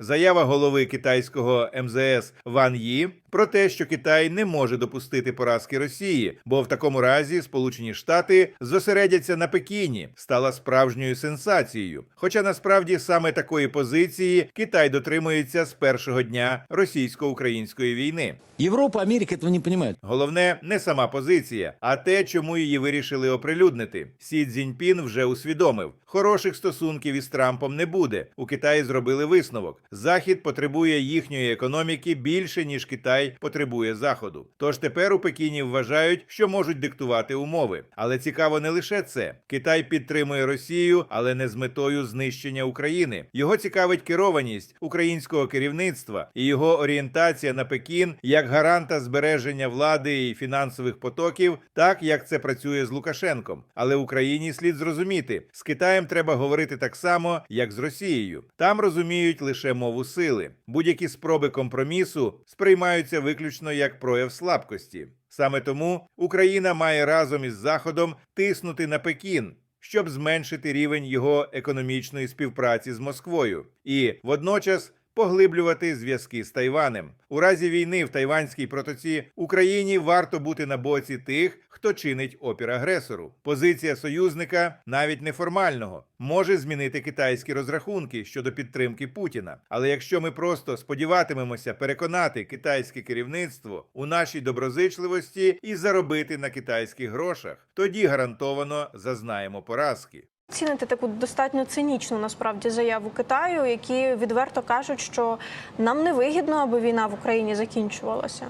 Заява голови китайського МЗС Ван Ї про те, що Китай не може допустити поразки Росії, бо в такому разі Сполучені Штати зосередяться на Пекіні, стала справжньою сенсацією. Хоча насправді саме такої позиції Китай дотримується з першого дня російсько-української війни. Европа, Америка этого не понимают. Головне не сама позиція, а те, чому її вирішили оприлюднити. Сі Цзіньпін вже усвідомив: хороших стосунків із Трампом не буде. У Китаї зробили висновок. Захід потребує їхньої економіки більше ніж Китай потребує заходу. Тож тепер у Пекіні вважають, що можуть диктувати умови. Але цікаво не лише це. Китай підтримує Росію, але не з метою знищення України. Його цікавить керованість українського керівництва і його орієнтація на Пекін як гаранта збереження влади і фінансових потоків, так як це працює з Лукашенком. Але Україні слід зрозуміти, з Китаєм треба говорити так само, як з Росією. Там розуміють лише мову сили. Будь-які спроби компромісу сприймаються виключно як прояв слабкості. Саме тому Україна має разом із Заходом тиснути на Пекін. Щоб зменшити рівень його економічної співпраці з Москвою, і водночас поглиблювати зв'язки з Тайванем. У разі війни в Тайванській протоці Україні варто бути на боці тих, хто чинить опір агресору. Позиція союзника, навіть неформального, може змінити китайські розрахунки щодо підтримки Путіна. Але якщо ми просто сподіватимемося переконати китайське керівництво у нашій доброзичливості і заробити на китайських грошах, тоді гарантовано зазнаємо поразки. Ціните таку достатньо цинічну насправді заяву Китаю, які відверто кажуть, що нам не вигідно, аби війна в Україні закінчувалася.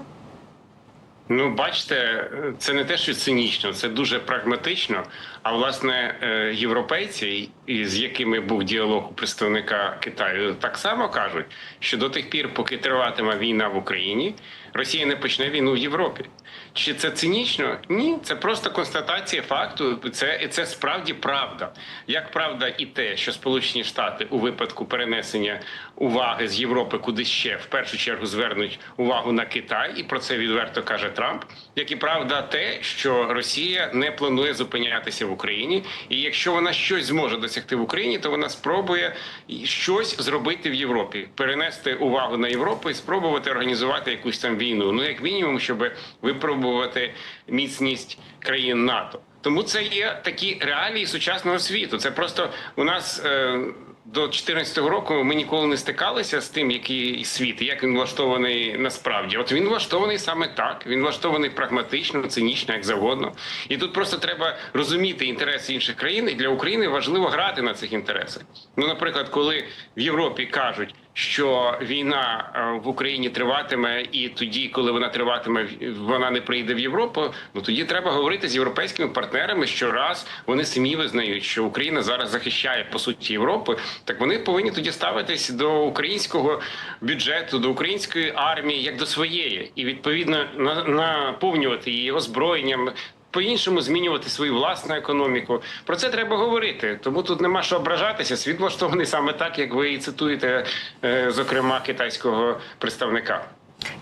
Ну, бачите, це не те, що цинічно, це дуже прагматично. А власне, е, європейці, з якими був діалог у представника Китаю, так само кажуть, що до тих пір, поки триватиме війна в Україні, Росія не почне війну в Європі. Чи це цинічно? Ні, це просто констатація факту. Це це справді правда. Як правда, і те, що Сполучені Штати у випадку перенесення уваги з Європи, куди ще в першу чергу звернуть увагу на Китай, і про це відверто каже Трамп. Як і правда, те, що Росія не планує зупинятися в Україні, і якщо вона щось зможе досягти в Україні, то вона спробує щось зробити в Європі, перенести увагу на Європу і спробувати організувати якусь там війну. Ну як мінімум, щоб випробувати міцність країн НАТО. Тому це є такі реалії сучасного світу. Це просто у нас. Е до 2014 року ми ніколи не стикалися з тим, який світ, як він влаштований насправді. От він влаштований саме так. Він влаштований прагматично, цинічно, як завгодно. І тут просто треба розуміти інтереси інших країн. І для України важливо грати на цих інтересах. Ну, наприклад, коли в Європі кажуть. Що війна е, в Україні триватиме, і тоді, коли вона триватиме, вона не прийде в Європу. Ну тоді треба говорити з європейськими партнерами, що раз вони самі визнають, що Україна зараз захищає по суті Європи. Так вони повинні тоді ставитись до українського бюджету, до української армії як до своєї, і відповідно на- наповнювати її озброєнням. По-іншому змінювати свою власну економіку. Про це треба говорити. Тому тут нема що ображатися. Світ влаштований саме так, як ви і цитуєте, е, зокрема, китайського представника.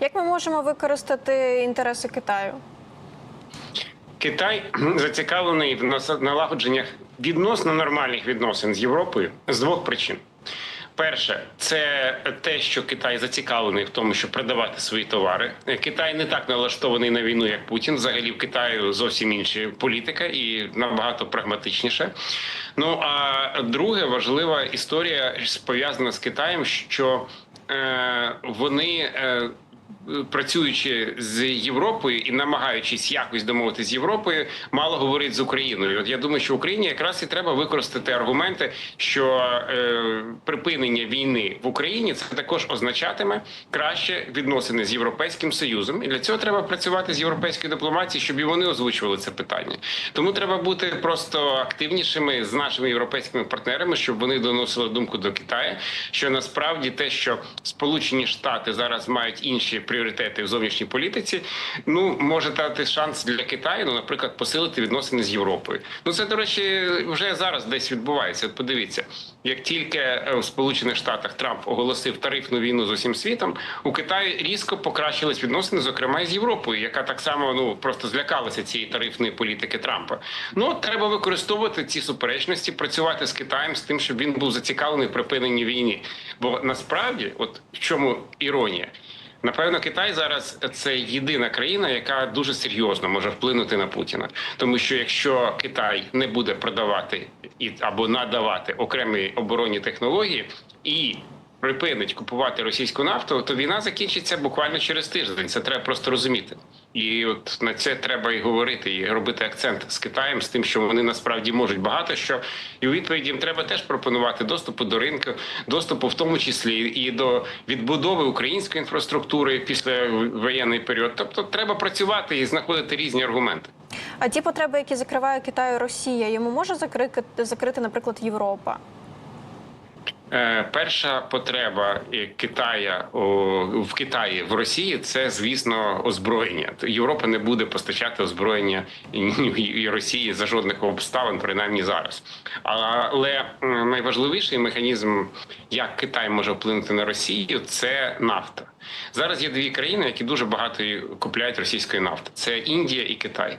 Як ми можемо використати інтереси Китаю? Китай зацікавлений в налагодженнях відносно нормальних відносин з Європою з двох причин. Перше, це те, що Китай зацікавлений в тому, щоб продавати свої товари. Китай не так налаштований на війну, як Путін. Взагалі в Китаю зовсім інша політика і набагато прагматичніше. Ну а друге важлива історія пов'язана з Китаєм, що е, вони. Е, Працюючи з Європою і намагаючись якось домовитися з Європою, мало говорить з Україною. От я думаю, що Україні якраз і треба використати аргументи, що е, припинення війни в Україні це також означатиме краще відносини з європейським союзом, і для цього треба працювати з європейською дипломатією, щоб і вони озвучували це питання. Тому треба бути просто активнішими з нашими європейськими партнерами, щоб вони доносили думку до Китаю. Що насправді те, що Сполучені Штати зараз мають інші пріоритети в зовнішній політиці, ну може дати шанс для Китаю, ну, наприклад, посилити відносини з Європою. Ну це до речі, вже зараз десь відбувається. От подивіться, Як тільки е, у Сполучених Штатах Трамп оголосив тарифну війну з усім світом, у Китаї різко покращились відносини, зокрема і з Європою, яка так само ну просто злякалася цієї тарифної політики Трампа. Ну треба використовувати ці суперечності, працювати з Китаєм з тим, щоб він був зацікавлений в припиненні війни. Бо насправді, от в чому іронія. Напевно, Китай зараз це єдина країна, яка дуже серйозно може вплинути на Путіна, тому що якщо Китай не буде продавати і або надавати окремі оборонні технології і припинить купувати російську нафту, то війна закінчиться буквально через тиждень. Це треба просто розуміти. І от на це треба і говорити, і робити акцент з Китаєм, з тим, що вони насправді можуть багато що, і у відповідь їм треба теж пропонувати доступу до ринку, доступу в тому числі і до відбудови української інфраструктури після воєнний період. Тобто треба працювати і знаходити різні аргументи. А ті потреби, які закриває Китаю Росія, йому може закрити, закрити, наприклад, Європа? Е, Перша потреба е, Китая в Китаї в Росії це звісно озброєння. Європа не буде постачати озброєння і- Росії за жодних обставин, принаймні зараз. Але найважливіший механізм, як Китай може вплинути на Росію, це нафта. Зараз є дві країни, які дуже багато купляють російської нафти: це Індія і Китай.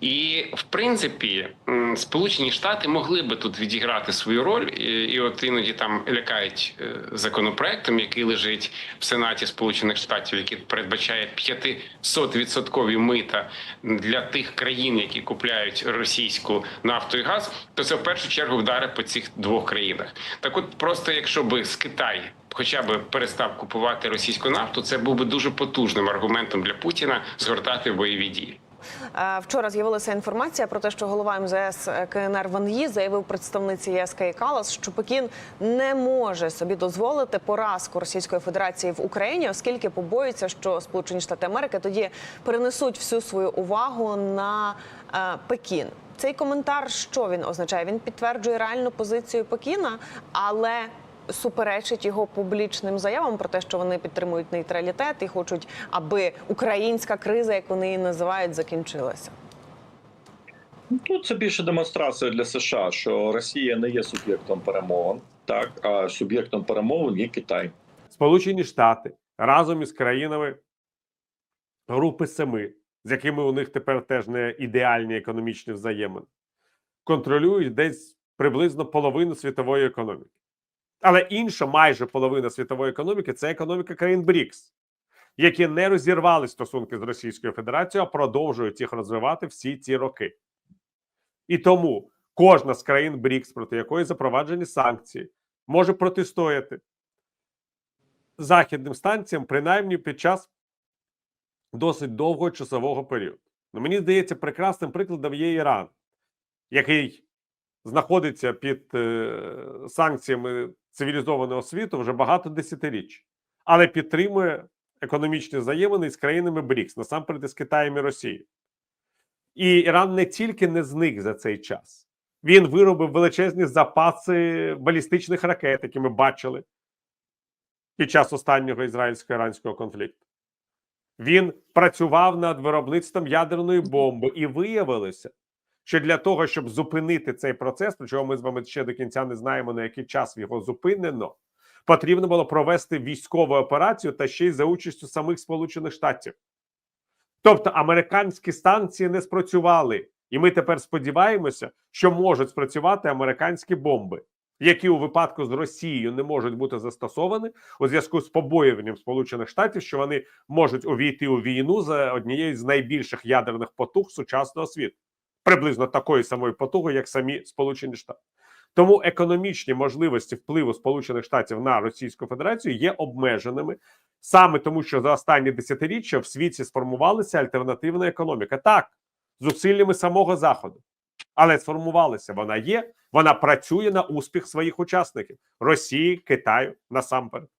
І в принципі, Сполучені Штати могли би тут відіграти свою роль, і, от іноді там лякають е, законопроектом, який лежить в Сенаті Сполучених Штатів, який передбачає 500% мита для тих країн, які купляють російську нафту і газ, то це в першу чергу вдарить по цих двох країнах. Так, от просто якщо би з Китаю хоча б перестав купувати російську нафту, це був би дуже потужним аргументом для Путіна згортати бойові дії. Е, Вчора з'явилася інформація про те, що голова МЗС КНР Ван Ї заявив представниці ЄС Кей що Пекін не може собі дозволити поразку Російської Федерації в Україні, оскільки побоюється, що Сполучені Штати Америки тоді перенесуть всю свою увагу на е, Пекін. Цей коментар, що він означає? Він підтверджує реальну позицію Пекіна, але суперечить його публічним заявам про те, що вони підтримують нейтралітет і хочуть, аби українська криза, як вони її називають, закінчилася. Ну, Тут це більше демонстрація для США, що Росія не є суб'єктом перемовин, так а суб'єктом перемовин є Китай. Сполучені Штати разом із країнами Групи Семи, з якими у них тепер теж не ідеальні економічні взаємини, контролюють десь приблизно половину світової економіки. Але інша майже половина світової економіки це економіка країн БРІКС, які не розірвали стосунки з Російською Федерацією, а продовжують їх розвивати всі ці роки. І тому кожна з країн БРІКС, проти якої запроваджені санкції, може протистояти західним станціям, принаймні під час досить довгого часового періоду. Ну, мені здається, прекрасним прикладом є Іран, який знаходиться під е, санкціями цивілізованого світу вже багато десятиріч, але підтримує економічні взаємини з країнами БРІКС, насамперед із Китаєм і Росією. І Іран не тільки не зник за цей час, він виробив величезні запаси балістичних ракет, які ми бачили під час останнього ізраїльсько-іранського конфлікту. Він працював над виробництвом ядерної бомби, і виявилося, що для того, щоб зупинити цей процес, причому ми з вами ще до кінця не знаємо, на який час його зупинено, потрібно було провести військову операцію та ще й за участю самих Сполучених Штатів. Тобто американські станції не спрацювали, і ми тепер сподіваємося, що можуть спрацювати американські бомби, які у випадку з Росією не можуть бути застосовані у зв'язку з побоюванням Сполучених Штатів, що вони можуть увійти у війну за однією з найбільших ядерних потуг сучасного світу, приблизно такої самої потуги, як самі Сполучені Штати. Тому економічні можливості впливу Сполучених Штатів на Російську Федерацію є обмеженими саме тому, що за останні десятиріччя в світі сформувалася альтернативна економіка. Так, зусиллями самого заходу, але сформувалася вона є, вона працює на успіх своїх учасників Росії, Китаю насамперед.